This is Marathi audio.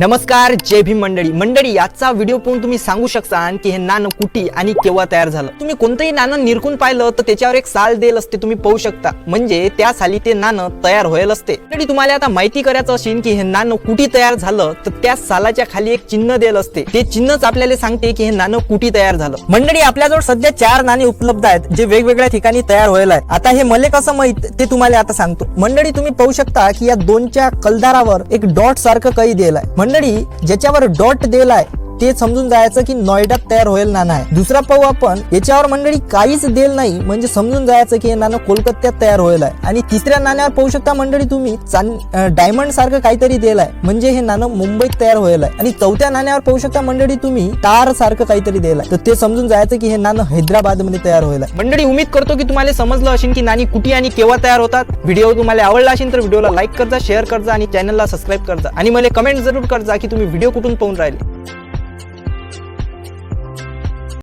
नमस्कार जय भीम मंडळी. मंडळी याचा व्हिडिओ पाहून तुम्ही सांगू शकता की हे नाणं कुठे आणि केव्हा तयार झालं. तुम्ही कोणतंही नाणं निरखून पाहिलं तर त्याच्यावर एक साल देल असते तुम्ही पाहू शकता. म्हणजे त्या साली ते नाणं तयार व्हायला असते. तरी तुम्हाला आता माहिती करायचं असेल की हे नाणं कुठे तयार झालं तर त्या सालाच्या खाली एक चिन्ह देल असते. ते चिन्हच आपल्याला सांगते की हे नाणं कुठे तयार झालं. मंडळी आपल्याजवळ सध्या चार नाणी उपलब्ध आहेत जे वेगवेगळ्या ठिकाणी तयार व्हायला आहे आता हे मले कसं माहीत ते तुम्हाला आता सांगतो. मंडळी तुम्ही पाहू शकता की या दोनच्या कलदारावर एक डॉट सारखं काही दिलंय मंडळी ज्याच्यावर डॉट दिलाय. ते समजून जायचं की नॉयडात तयार होईल नाना आहे दुसरा पाहू आपण याच्यावर मंडळी काहीच देल नाही म्हणजे समजून जायचं की हे नाणं कोलकात्यात तयार होईल आहे. आणि तिसऱ्या नाण्यावर पाहू शकता मंडळी तुम्ही डायमंड सारखं काहीतरी देल आहे. म्हणजे हे नाणं मुंबईत तयार होईल आहे. आणि चौथ्या नाण्यावर पाहू शकता मंडळी तुम्ही तार सारखं काहीतरी दिलं आहे. तर ते समजून जायचं की हे नाणं हैदराबादमध्ये तयार होईल मंडळी उमेद करतो की तुम्हाला समजलं असेल की नाणी कुठे आणि केव्हा तयार होतात. व्हिडिओ तुम्हाला आवडला असेल तर व्हिडिओला लाईक करजा शेअर करजा आणि चॅनलला सबस्क्राईब करजा. आणि मला कमेंट जरूर करजा की तुम्ही व्हिडिओ कुठून पाहून राहिले.